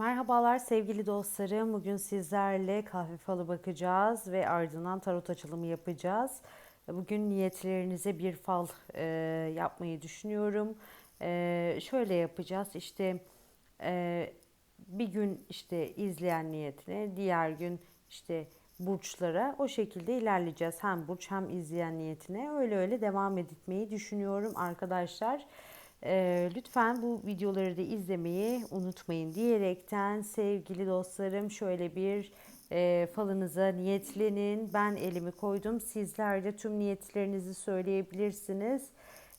Merhabalar sevgili dostlarım. Bugün sizlerle kahve falı bakacağız ve ardından tarot açılımı yapacağız. Bugün niyetlerinize bir fal e, yapmayı düşünüyorum. E, şöyle yapacağız. İşte e, bir gün işte izleyen niyetine, diğer gün işte burçlara o şekilde ilerleyeceğiz. Hem burç hem izleyen niyetine öyle öyle devam etmeyi düşünüyorum arkadaşlar. Ee, lütfen bu videoları da izlemeyi unutmayın diyerekten sevgili dostlarım şöyle bir e, falınıza niyetlenin. Ben elimi koydum. Sizler de tüm niyetlerinizi söyleyebilirsiniz.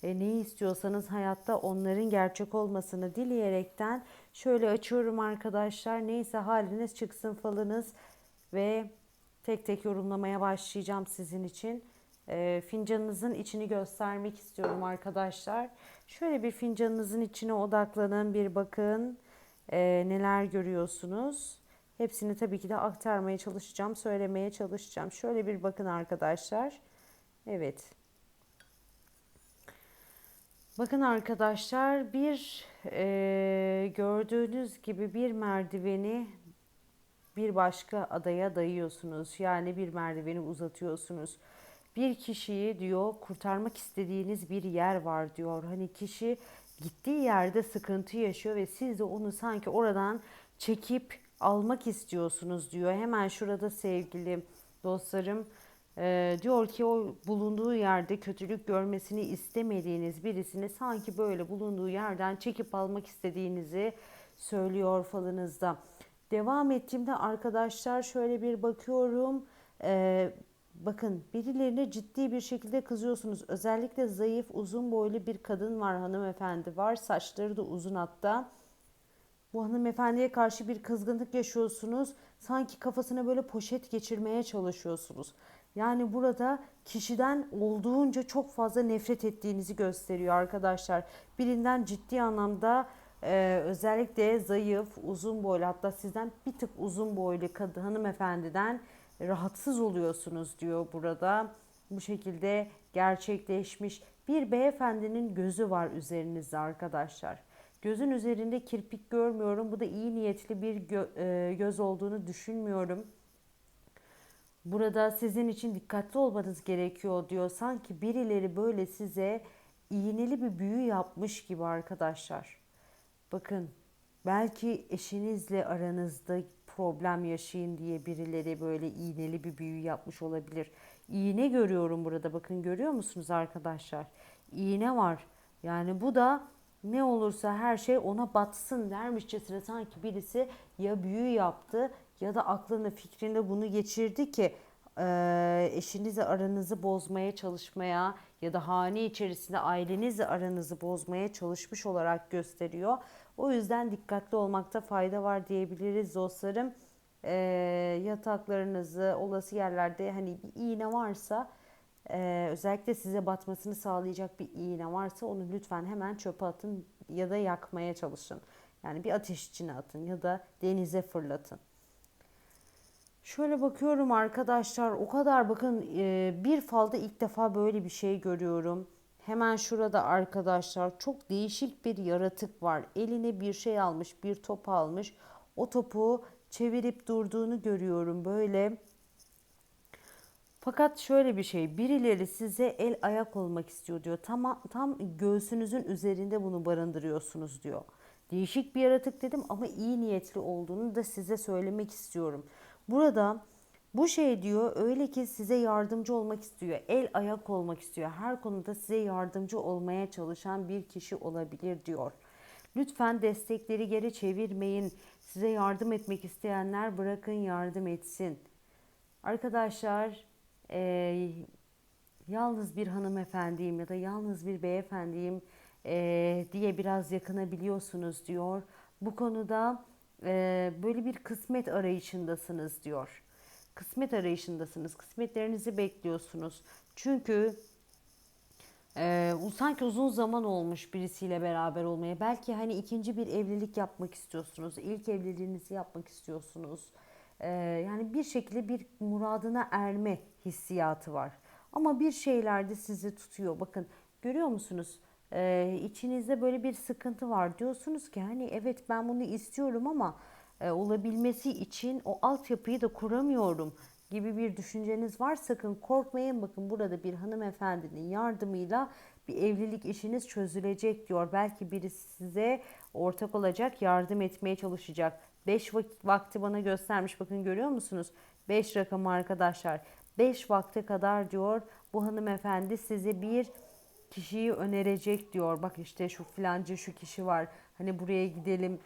E, ne istiyorsanız hayatta onların gerçek olmasını dileyerekten şöyle açıyorum arkadaşlar. Neyse haliniz çıksın falınız ve tek tek yorumlamaya başlayacağım sizin için. E, fincanınızın içini göstermek istiyorum arkadaşlar. Şöyle bir fincanınızın içine odaklanın, bir bakın e, neler görüyorsunuz. Hepsini tabii ki de aktarmaya çalışacağım, söylemeye çalışacağım. Şöyle bir bakın arkadaşlar. Evet. Bakın arkadaşlar bir e, gördüğünüz gibi bir merdiveni bir başka adaya dayıyorsunuz. Yani bir merdiveni uzatıyorsunuz. Bir kişiyi diyor kurtarmak istediğiniz bir yer var diyor. Hani kişi gittiği yerde sıkıntı yaşıyor ve siz de onu sanki oradan çekip almak istiyorsunuz diyor. Hemen şurada sevgili dostlarım e, diyor ki o bulunduğu yerde kötülük görmesini istemediğiniz birisini sanki böyle bulunduğu yerden çekip almak istediğinizi söylüyor falınızda. Devam ettiğimde arkadaşlar şöyle bir bakıyorum. E, bakın birilerine ciddi bir şekilde kızıyorsunuz. Özellikle zayıf, uzun boylu bir kadın var hanımefendi var. Saçları da uzun hatta. Bu hanımefendiye karşı bir kızgınlık yaşıyorsunuz. Sanki kafasına böyle poşet geçirmeye çalışıyorsunuz. Yani burada kişiden olduğunca çok fazla nefret ettiğinizi gösteriyor arkadaşlar. Birinden ciddi anlamda e, özellikle zayıf, uzun boylu hatta sizden bir tık uzun boylu kadın hanımefendiden rahatsız oluyorsunuz diyor burada. Bu şekilde gerçekleşmiş bir beyefendinin gözü var üzerinizde arkadaşlar. Gözün üzerinde kirpik görmüyorum. Bu da iyi niyetli bir gö- e, göz olduğunu düşünmüyorum. Burada sizin için dikkatli olmanız gerekiyor diyor. Sanki birileri böyle size iğneli bir büyü yapmış gibi arkadaşlar. Bakın belki eşinizle aranızda problem yaşayın diye birileri böyle iğneli bir büyü yapmış olabilir. İğne görüyorum burada bakın görüyor musunuz arkadaşlar? İğne var. Yani bu da ne olursa her şey ona batsın dermişçesine sanki birisi ya büyü yaptı ya da aklını fikrinde bunu geçirdi ki e, eşinizle aranızı bozmaya çalışmaya ya da hane içerisinde ailenizle aranızı bozmaya çalışmış olarak gösteriyor. O yüzden dikkatli olmakta fayda var diyebiliriz dostlarım. E, yataklarınızı olası yerlerde hani bir iğne varsa e, özellikle size batmasını sağlayacak bir iğne varsa onu lütfen hemen çöpe atın ya da yakmaya çalışın. Yani bir ateş içine atın ya da denize fırlatın. Şöyle bakıyorum arkadaşlar o kadar bakın e, bir falda ilk defa böyle bir şey görüyorum. Hemen şurada arkadaşlar çok değişik bir yaratık var. Eline bir şey almış, bir top almış. O topu çevirip durduğunu görüyorum böyle. Fakat şöyle bir şey, birileri size el ayak olmak istiyor diyor. Tam tam göğsünüzün üzerinde bunu barındırıyorsunuz diyor. Değişik bir yaratık dedim ama iyi niyetli olduğunu da size söylemek istiyorum. Burada bu şey diyor öyle ki size yardımcı olmak istiyor. El ayak olmak istiyor. Her konuda size yardımcı olmaya çalışan bir kişi olabilir diyor. Lütfen destekleri geri çevirmeyin. Size yardım etmek isteyenler bırakın yardım etsin. Arkadaşlar e, yalnız bir hanımefendiyim ya da yalnız bir beyefendiyim e, diye biraz yakınabiliyorsunuz diyor. Bu konuda e, böyle bir kısmet arayışındasınız diyor. Kısmet arayışındasınız. Kısmetlerinizi bekliyorsunuz. Çünkü ee, sanki uzun zaman olmuş birisiyle beraber olmaya. Belki hani ikinci bir evlilik yapmak istiyorsunuz. İlk evliliğinizi yapmak istiyorsunuz. Ee, yani bir şekilde bir muradına erme hissiyatı var. Ama bir şeylerde sizi tutuyor. Bakın görüyor musunuz? Ee, içinizde böyle bir sıkıntı var. Diyorsunuz ki hani evet ben bunu istiyorum ama e, olabilmesi için o altyapıyı da kuramıyorum gibi bir düşünceniz var. Sakın korkmayın. Bakın burada bir hanımefendinin yardımıyla bir evlilik işiniz çözülecek diyor. Belki birisi size ortak olacak, yardım etmeye çalışacak. 5 vakti bana göstermiş. Bakın görüyor musunuz? 5 rakamı arkadaşlar. 5 vakte kadar diyor bu hanımefendi size bir kişiyi önerecek diyor. Bak işte şu filancı şu kişi var. Hani buraya gidelim.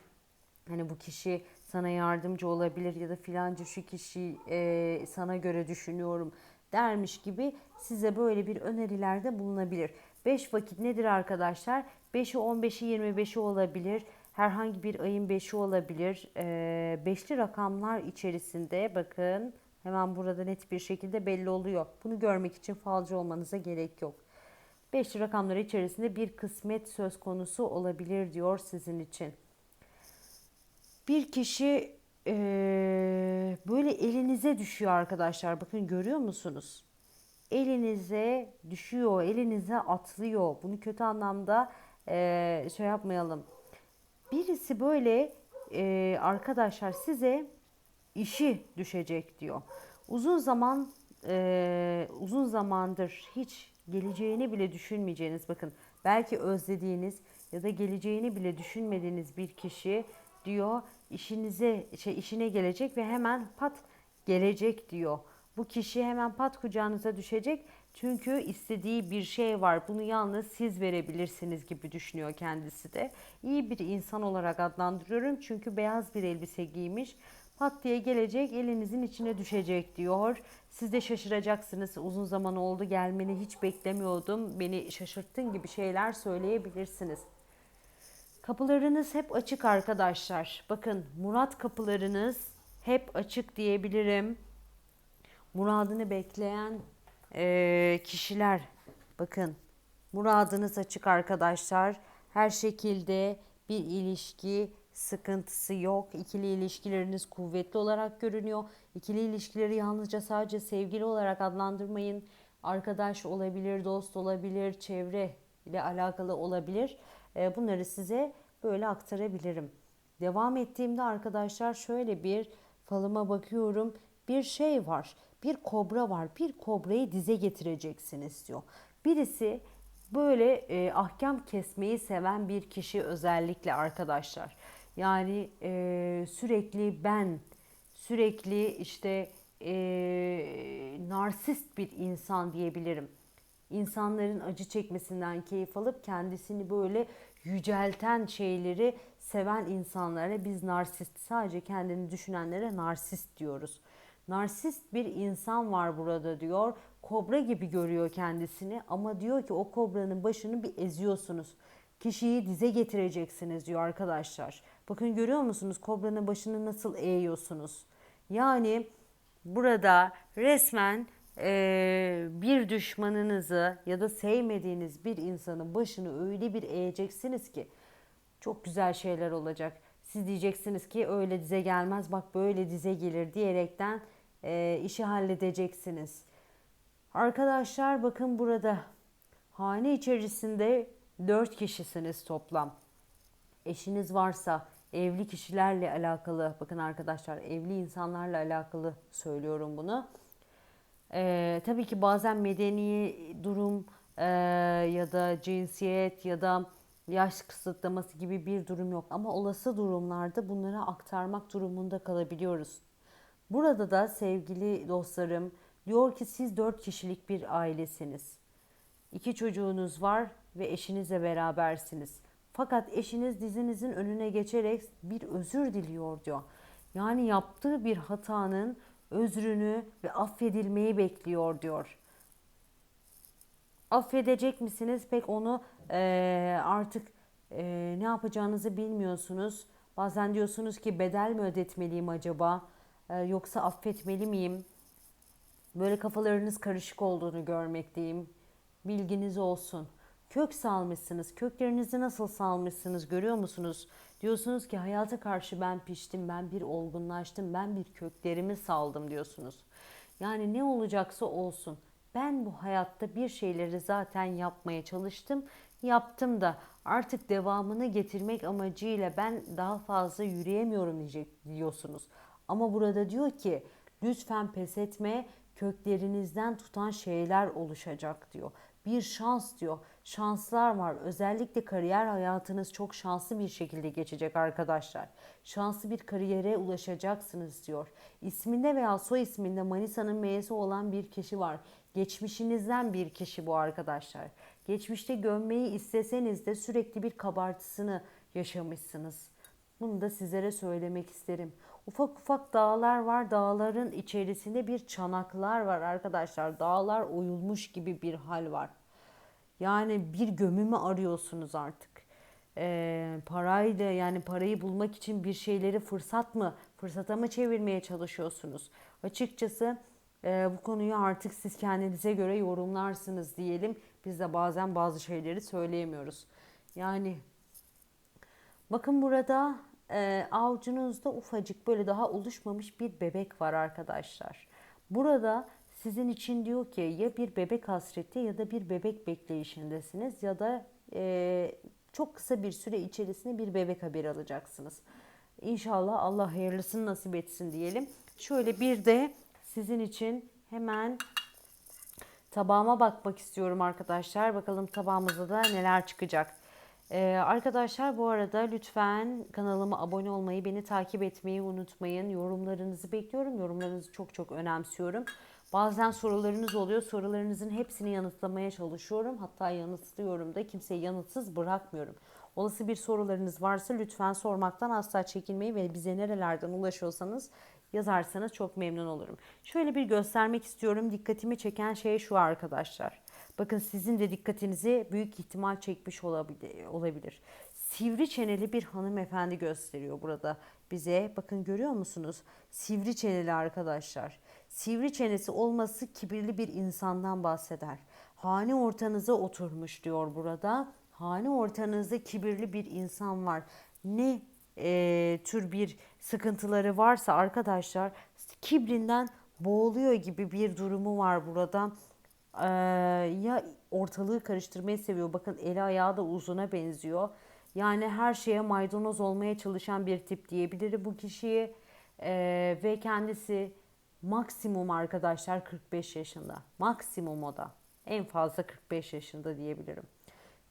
Hani bu kişi sana yardımcı olabilir ya da filancı şu kişi e, sana göre düşünüyorum dermiş gibi size böyle bir önerilerde bulunabilir. 5 vakit nedir arkadaşlar? 5'i 15'i 25'i olabilir. Herhangi bir ayın 5'i olabilir. E, beşli rakamlar içerisinde bakın hemen burada net bir şekilde belli oluyor. Bunu görmek için falcı olmanıza gerek yok. Beşli rakamlar içerisinde bir kısmet söz konusu olabilir diyor sizin için. Bir kişi eee, böyle elinize düşüyor arkadaşlar. Bakın görüyor musunuz? Elinize düşüyor, elinize atlıyor. Bunu kötü anlamda eee, şey yapmayalım. Birisi böyle eee, arkadaşlar size işi düşecek diyor. Uzun zaman eee, uzun zamandır hiç geleceğini bile düşünmeyeceğiniz bakın belki özlediğiniz ya da geleceğini bile düşünmediğiniz bir kişi diyor işinize şey işine gelecek ve hemen pat gelecek diyor. Bu kişi hemen pat kucağınıza düşecek çünkü istediği bir şey var. Bunu yalnız siz verebilirsiniz gibi düşünüyor kendisi de. İyi bir insan olarak adlandırıyorum çünkü beyaz bir elbise giymiş. Pat diye gelecek elinizin içine düşecek diyor. Siz de şaşıracaksınız. Uzun zaman oldu gelmeni hiç beklemiyordum. Beni şaşırttın gibi şeyler söyleyebilirsiniz. Kapılarınız hep açık arkadaşlar. Bakın Murat kapılarınız hep açık diyebilirim. Muradını bekleyen eee, kişiler bakın muradınız açık arkadaşlar. Her şekilde bir ilişki sıkıntısı yok. İkili ilişkileriniz kuvvetli olarak görünüyor. İkili ilişkileri yalnızca sadece sevgili olarak adlandırmayın. Arkadaş olabilir, dost olabilir, çevre ile alakalı olabilir. Ee, Bunları size böyle aktarabilirim. Devam ettiğimde arkadaşlar şöyle bir falıma bakıyorum. Bir şey var. Bir kobra var. Bir kobrayı dize getireceksiniz diyor. Birisi böyle e, ahkam kesmeyi seven bir kişi özellikle arkadaşlar. Yani e, sürekli ben, sürekli işte e, narsist bir insan diyebilirim. İnsanların acı çekmesinden keyif alıp kendisini böyle yücelten şeyleri seven insanlara biz narsist, sadece kendini düşünenlere narsist diyoruz. Narsist bir insan var burada diyor. Kobra gibi görüyor kendisini ama diyor ki o kobranın başını bir eziyorsunuz. Kişiyi dize getireceksiniz diyor arkadaşlar. Bakın görüyor musunuz kobranın başını nasıl eğiyorsunuz? Yani burada resmen eee, bir düşmanınızı ya da sevmediğiniz bir insanın başını öyle bir eğeceksiniz ki çok güzel şeyler olacak. Siz diyeceksiniz ki öyle dize gelmez bak böyle dize gelir diyerekten eee, işi halledeceksiniz. Arkadaşlar bakın burada hane içerisinde 4 kişisiniz toplam. Eşiniz varsa evli kişilerle alakalı bakın arkadaşlar evli insanlarla alakalı söylüyorum bunu. Ee, tabii ki bazen medeni durum e, ya da cinsiyet ya da yaş kısıtlaması gibi bir durum yok ama olası durumlarda bunları aktarmak durumunda kalabiliyoruz. Burada da sevgili dostlarım diyor ki siz dört kişilik bir ailesiniz. İki çocuğunuz var ve eşinizle berabersiniz. Fakat eşiniz dizinizin önüne geçerek bir özür diliyor diyor. Yani yaptığı bir hatanın özrünü ve affedilmeyi bekliyor diyor. Affedecek misiniz? Pek onu eee, artık eee, ne yapacağınızı bilmiyorsunuz. Bazen diyorsunuz ki bedel mi ödetmeliyim acaba? Eee, yoksa affetmeli miyim? Böyle kafalarınız karışık olduğunu görmekteyim. Bilginiz olsun. Kök salmışsınız. Köklerinizi nasıl salmışsınız görüyor musunuz? Diyorsunuz ki hayata karşı ben piştim, ben bir olgunlaştım, ben bir köklerimi saldım diyorsunuz. Yani ne olacaksa olsun. Ben bu hayatta bir şeyleri zaten yapmaya çalıştım. Yaptım da Artık devamını getirmek amacıyla ben daha fazla yürüyemiyorum diyecek diyorsunuz. Ama burada diyor ki lütfen pes etme köklerinizden tutan şeyler oluşacak diyor. Bir şans diyor. Şanslar var. Özellikle kariyer hayatınız çok şanslı bir şekilde geçecek arkadaşlar. Şanslı bir kariyere ulaşacaksınız diyor. İsminde veya soy isminde Manisa'nın M'si olan bir kişi var. Geçmişinizden bir kişi bu arkadaşlar. Geçmişte gömmeyi isteseniz de sürekli bir kabartısını yaşamışsınız. Bunu da sizlere söylemek isterim. Ufak ufak dağlar var. Dağların içerisinde bir çanaklar var arkadaşlar. Dağlar oyulmuş gibi bir hal var. Yani bir gömümü arıyorsunuz artık. Ee, parayla yani parayı bulmak için bir şeyleri fırsat mı, fırsata mı çevirmeye çalışıyorsunuz? Açıkçası e, bu konuyu artık siz kendinize göre yorumlarsınız diyelim. Biz de bazen bazı şeyleri söyleyemiyoruz. Yani bakın burada e, avucunuzda ufacık böyle daha oluşmamış bir bebek var arkadaşlar. Burada sizin için diyor ki ya bir bebek hasreti ya da bir bebek bekleyişindesiniz ya da e, çok kısa bir süre içerisinde bir bebek haberi alacaksınız. İnşallah Allah hayırlısını nasip etsin diyelim. Şöyle bir de sizin için hemen tabağıma bakmak istiyorum arkadaşlar. Bakalım tabağımızda da neler çıkacak. Ee, arkadaşlar bu arada lütfen kanalıma abone olmayı, beni takip etmeyi unutmayın. Yorumlarınızı bekliyorum. Yorumlarınızı çok çok önemsiyorum. Bazen sorularınız oluyor. Sorularınızın hepsini yanıtlamaya çalışıyorum. Hatta yanıtlıyorum da kimseyi yanıtsız bırakmıyorum. Olası bir sorularınız varsa lütfen sormaktan asla çekinmeyin ve bize nerelerden ulaşıyorsanız yazarsanız çok memnun olurum. Şöyle bir göstermek istiyorum. Dikkatimi çeken şey şu arkadaşlar. Bakın sizin de dikkatinizi büyük ihtimal çekmiş olabilir. Sivri çeneli bir hanımefendi gösteriyor burada bize. Bakın görüyor musunuz? Sivri çeneli arkadaşlar. Sivri çenesi olması kibirli bir insandan bahseder. Hane ortanıza oturmuş diyor burada. Hane ortanızda kibirli bir insan var. Ne e, tür bir sıkıntıları varsa arkadaşlar kibrinden boğuluyor gibi bir durumu var burada. Ee, ya ortalığı karıştırmayı seviyor. Bakın eli ayağı da uzuna benziyor. Yani her şeye maydanoz olmaya çalışan bir tip diyebilirim bu kişiyi. Ee, ve kendisi maksimum arkadaşlar 45 yaşında. Maksimum o da. En fazla 45 yaşında diyebilirim.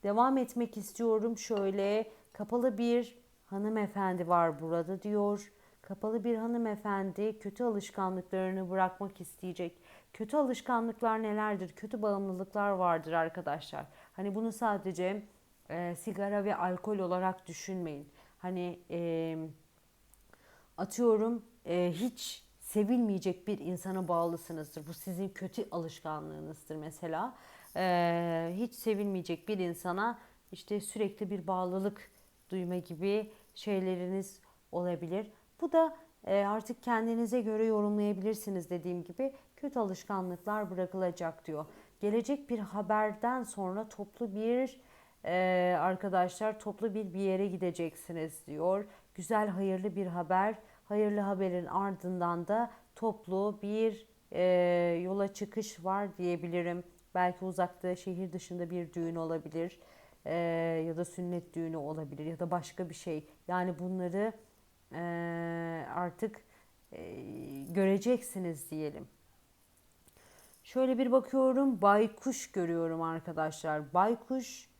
Devam etmek istiyorum. Şöyle kapalı bir hanımefendi var burada diyor. Kapalı bir hanımefendi kötü alışkanlıklarını bırakmak isteyecek. Kötü alışkanlıklar nelerdir? Kötü bağımlılıklar vardır arkadaşlar. Hani bunu sadece e, sigara ve alkol olarak düşünmeyin. Hani e, atıyorum e, hiç sevilmeyecek bir insana bağlısınızdır. Bu sizin kötü alışkanlığınızdır mesela. E, hiç sevilmeyecek bir insana işte sürekli bir bağlılık duyma gibi şeyleriniz olabilir. Bu da e, artık kendinize göre yorumlayabilirsiniz dediğim gibi kötü alışkanlıklar bırakılacak diyor. Gelecek bir haberden sonra toplu bir e, arkadaşlar toplu bir bir yere gideceksiniz diyor. Güzel hayırlı bir haber. Hayırlı haberin ardından da toplu bir e, yola çıkış var diyebilirim. Belki uzakta şehir dışında bir düğün olabilir e, ya da sünnet düğünü olabilir ya da başka bir şey. Yani bunları e, artık e, göreceksiniz diyelim. Şöyle bir bakıyorum baykuş görüyorum arkadaşlar. Baykuş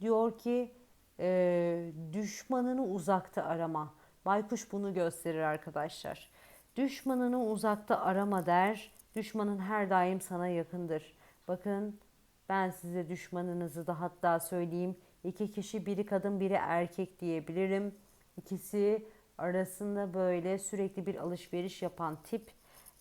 diyor ki e, düşmanını uzakta arama. Baykuş bunu gösterir arkadaşlar. Düşmanını uzakta arama der. Düşmanın her daim sana yakındır. Bakın ben size düşmanınızı da hatta söyleyeyim. İki kişi biri kadın biri erkek diyebilirim. İkisi arasında böyle sürekli bir alışveriş yapan tip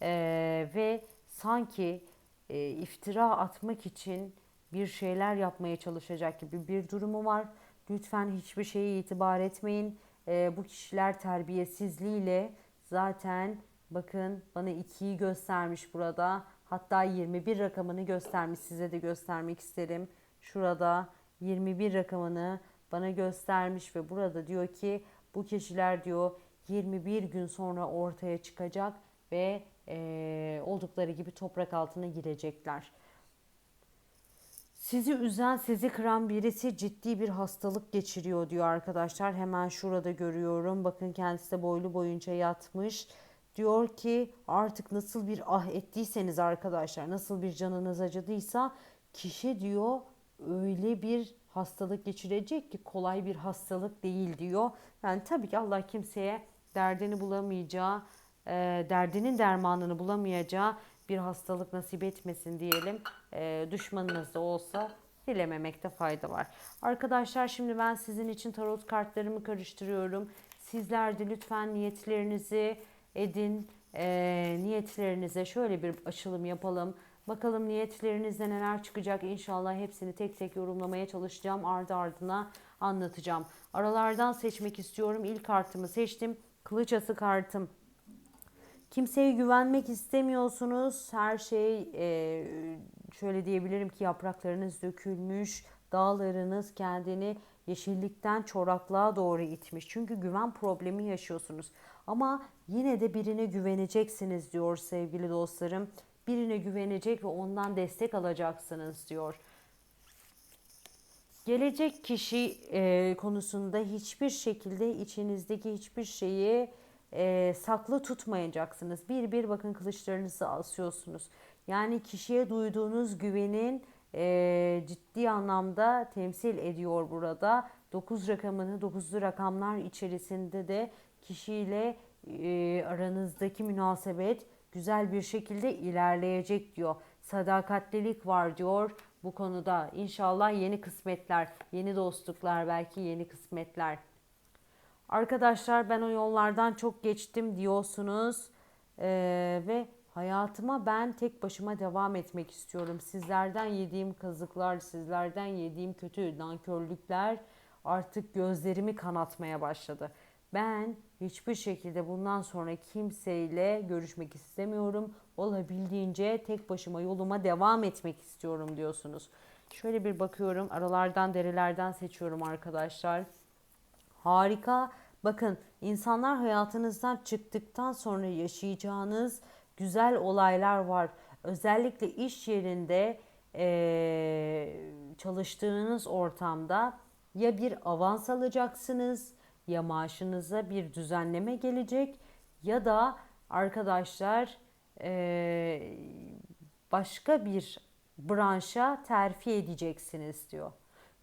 ee, ve sanki e, iftira atmak için bir şeyler yapmaya çalışacak gibi bir durumu var. Lütfen hiçbir şeye itibar etmeyin. E, bu kişiler terbiyesizliğiyle zaten bakın bana ikiyi göstermiş burada. Hatta 21 rakamını göstermiş size de göstermek isterim. Şurada 21 rakamını bana göstermiş ve burada diyor ki bu kişiler diyor 21 gün sonra ortaya çıkacak ve e, oldukları gibi toprak altına girecekler. Sizi üzen, sizi kıran birisi ciddi bir hastalık geçiriyor diyor arkadaşlar. Hemen şurada görüyorum. Bakın kendisi de boylu boyunca yatmış. Diyor ki artık nasıl bir ah ettiyseniz arkadaşlar, nasıl bir canınız acıdıysa kişi diyor öyle bir hastalık geçirecek ki kolay bir hastalık değil diyor. Yani tabii ki Allah kimseye derdini bulamayacağı, e, derdinin dermanını bulamayacağı bir hastalık nasip etmesin diyelim. E, düşmanınız da olsa dilememekte fayda var. Arkadaşlar şimdi ben sizin için tarot kartlarımı karıştırıyorum. Sizler de lütfen niyetlerinizi edin. E, niyetlerinize şöyle bir açılım yapalım. Bakalım niyetlerinizde neler çıkacak. İnşallah hepsini tek tek yorumlamaya çalışacağım. Ardı ardına anlatacağım. Aralardan seçmek istiyorum. İlk kartımı seçtim. Kılıç ası kartım. Kimseye güvenmek istemiyorsunuz. Her şey e, şöyle diyebilirim ki yapraklarınız dökülmüş. Dağlarınız kendini yeşillikten çoraklığa doğru itmiş. Çünkü güven problemi yaşıyorsunuz. Ama yine de birine güveneceksiniz diyor sevgili dostlarım. Birine güvenecek ve ondan destek alacaksınız diyor. Gelecek kişi e, konusunda hiçbir şekilde içinizdeki hiçbir şeyi e, saklı tutmayacaksınız. Bir bir bakın kılıçlarınızı asıyorsunuz. Yani kişiye duyduğunuz güvenin e, ciddi anlamda temsil ediyor burada. 9 rakamını 9'lu rakamlar içerisinde de kişiyle e, aranızdaki münasebet güzel bir şekilde ilerleyecek diyor. Sadakatlilik var diyor bu konuda. İnşallah yeni kısmetler, yeni dostluklar, belki yeni kısmetler. Arkadaşlar ben o yollardan çok geçtim diyorsunuz ee, ve hayatıma ben tek başıma devam etmek istiyorum. Sizlerden yediğim kazıklar, sizlerden yediğim kötü nankörlükler artık gözlerimi kanatmaya başladı. Ben hiçbir şekilde bundan sonra kimseyle görüşmek istemiyorum. Olabildiğince tek başıma yoluma devam etmek istiyorum diyorsunuz. Şöyle bir bakıyorum. Aralardan, derelerden seçiyorum arkadaşlar. Harika. Bakın insanlar hayatınızdan çıktıktan sonra yaşayacağınız güzel olaylar var. Özellikle iş yerinde e, çalıştığınız ortamda ya bir avans alacaksınız ya maaşınıza bir düzenleme gelecek ya da arkadaşlar e, başka bir branşa terfi edeceksiniz diyor.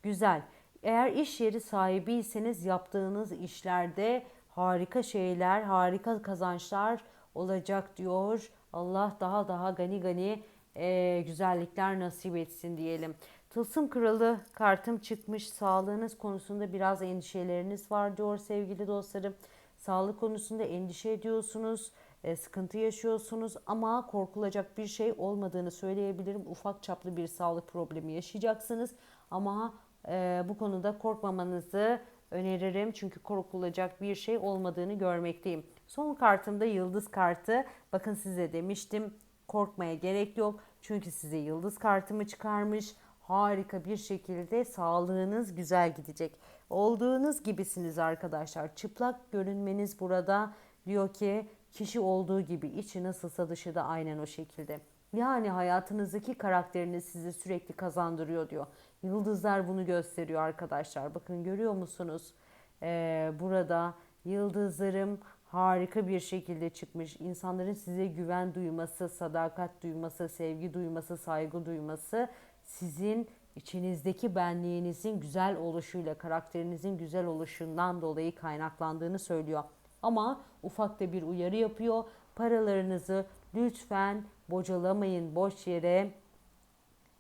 Güzel. Eğer iş yeri sahibiyseniz yaptığınız işlerde harika şeyler, harika kazançlar olacak diyor. Allah daha daha gani gani e, güzellikler nasip etsin diyelim. Tılsım kralı kartım çıkmış. Sağlığınız konusunda biraz endişeleriniz var diyor sevgili dostlarım. Sağlık konusunda endişe ediyorsunuz, e, sıkıntı yaşıyorsunuz ama korkulacak bir şey olmadığını söyleyebilirim. Ufak çaplı bir sağlık problemi yaşayacaksınız ama e, bu konuda korkmamanızı öneririm. Çünkü korkulacak bir şey olmadığını görmekteyim. Son kartımda yıldız kartı. Bakın size demiştim korkmaya gerek yok. Çünkü size yıldız kartımı çıkarmış. Harika bir şekilde sağlığınız güzel gidecek. Olduğunuz gibisiniz arkadaşlar. Çıplak görünmeniz burada diyor ki kişi olduğu gibi içi nasılsa dışı da aynen o şekilde. Yani hayatınızdaki karakteriniz sizi sürekli kazandırıyor diyor. Yıldızlar bunu gösteriyor arkadaşlar. Bakın görüyor musunuz? Ee, burada yıldızlarım harika bir şekilde çıkmış. İnsanların size güven duyması, sadakat duyması, sevgi duyması, saygı duyması sizin içinizdeki benliğinizin güzel oluşuyla, karakterinizin güzel oluşundan dolayı kaynaklandığını söylüyor. Ama ufak da bir uyarı yapıyor. Paralarınızı lütfen bocalamayın, boş yere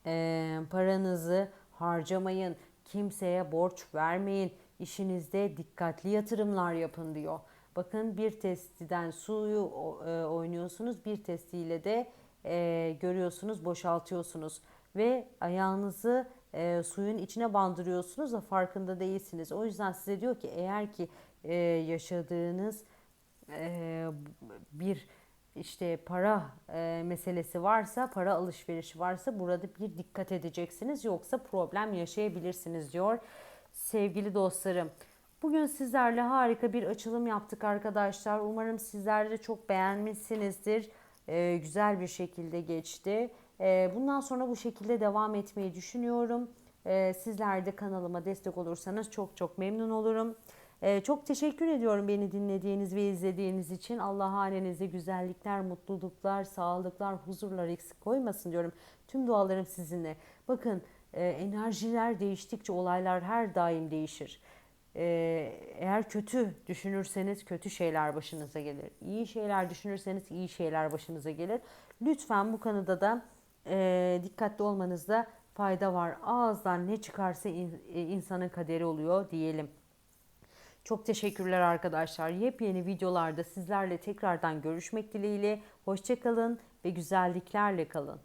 e, paranızı harcamayın, kimseye borç vermeyin, işinizde dikkatli yatırımlar yapın diyor. Bakın bir testiden suyu e, oynuyorsunuz, bir testiyle de e, görüyorsunuz, boşaltıyorsunuz ve ayağınızı e, suyun içine bandırıyorsunuz da farkında değilsiniz. O yüzden size diyor ki eğer ki e, yaşadığınız e, bir işte para e, meselesi varsa, para alışverişi varsa burada bir dikkat edeceksiniz. Yoksa problem yaşayabilirsiniz diyor. Sevgili dostlarım, bugün sizlerle harika bir açılım yaptık arkadaşlar. Umarım sizler de çok beğenmişsinizdir. E, güzel bir şekilde geçti. Ee, bundan sonra bu şekilde devam etmeyi düşünüyorum. Ee, sizler de kanalıma destek olursanız çok çok memnun olurum. Ee, çok teşekkür ediyorum beni dinlediğiniz ve izlediğiniz için. Allah hanenize güzellikler, mutluluklar, sağlıklar, huzurlar eksik koymasın diyorum. Tüm dualarım sizinle. Bakın e, enerjiler değiştikçe olaylar her daim değişir. Ee, eğer kötü düşünürseniz kötü şeyler başınıza gelir. İyi şeyler düşünürseniz iyi şeyler başınıza gelir. Lütfen bu konuda da e, dikkatli olmanızda fayda var. Ağızdan ne çıkarsa in- e, insanın kaderi oluyor diyelim. Çok teşekkürler arkadaşlar. Yepyeni videolarda sizlerle tekrardan görüşmek dileğiyle. Hoşçakalın ve güzelliklerle kalın.